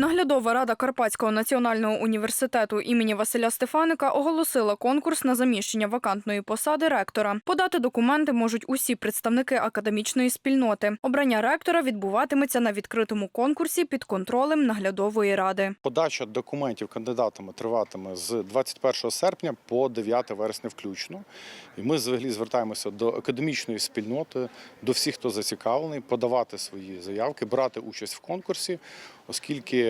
Наглядова рада Карпатського національного університету імені Василя Стефаника оголосила конкурс на заміщення вакантної посади ректора. Подати документи можуть усі представники академічної спільноти. Обрання ректора відбуватиметься на відкритому конкурсі під контролем наглядової ради. Подача документів кандидатами триватиме з 21 серпня по 9 вересня включно. І ми взагалі звертаємося до академічної спільноти, до всіх, хто зацікавлений, подавати свої заявки, брати участь в конкурсі, оскільки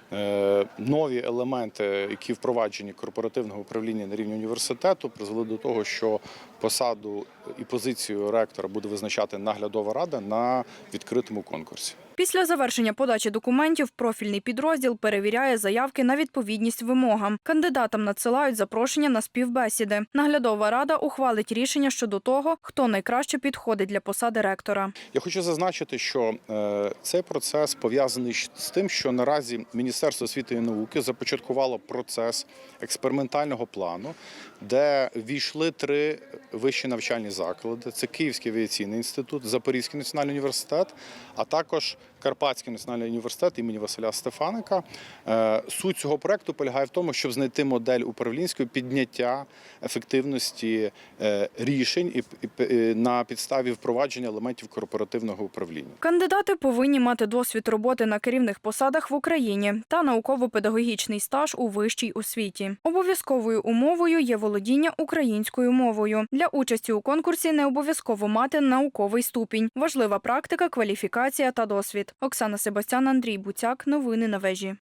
нові елементи, які впроваджені корпоративного управління на рівні університету, призвели до того, що посаду і позицію ректора буде визначати наглядова рада на відкритому конкурсі. Після завершення подачі документів профільний підрозділ перевіряє заявки на відповідність вимогам. Кандидатам надсилають запрошення на співбесіди. Наглядова рада ухвалить рішення щодо того, хто найкраще підходить для посади ректора. Я хочу зазначити, що е, цей процес пов'язаний з тим, що наразі Міністерство освіти і науки започаткувало процес експериментального плану, де війшли три вищі навчальні заклади: це Київський авіаційний інститут, Запорізький національний університет, а також Карпатський національний університет імені Василя Стефаника. Е, Суть цього проекту полягає в тому, щоб знайти модель управлінської підняття ефективності е, рішень на підставі впровадження елементів корпоративного управління. Кандидати повинні мати досвід роботи на керівних посадах в Україні та науково-педагогічний стаж у вищій освіті. Обов'язковою умовою є володіння українською мовою. Для участі у конкурсі не обов'язково мати науковий ступінь. Важлива практика, кваліфікація та досвід. Оксана Себастян, Андрій Буцяк. Новини на вежі.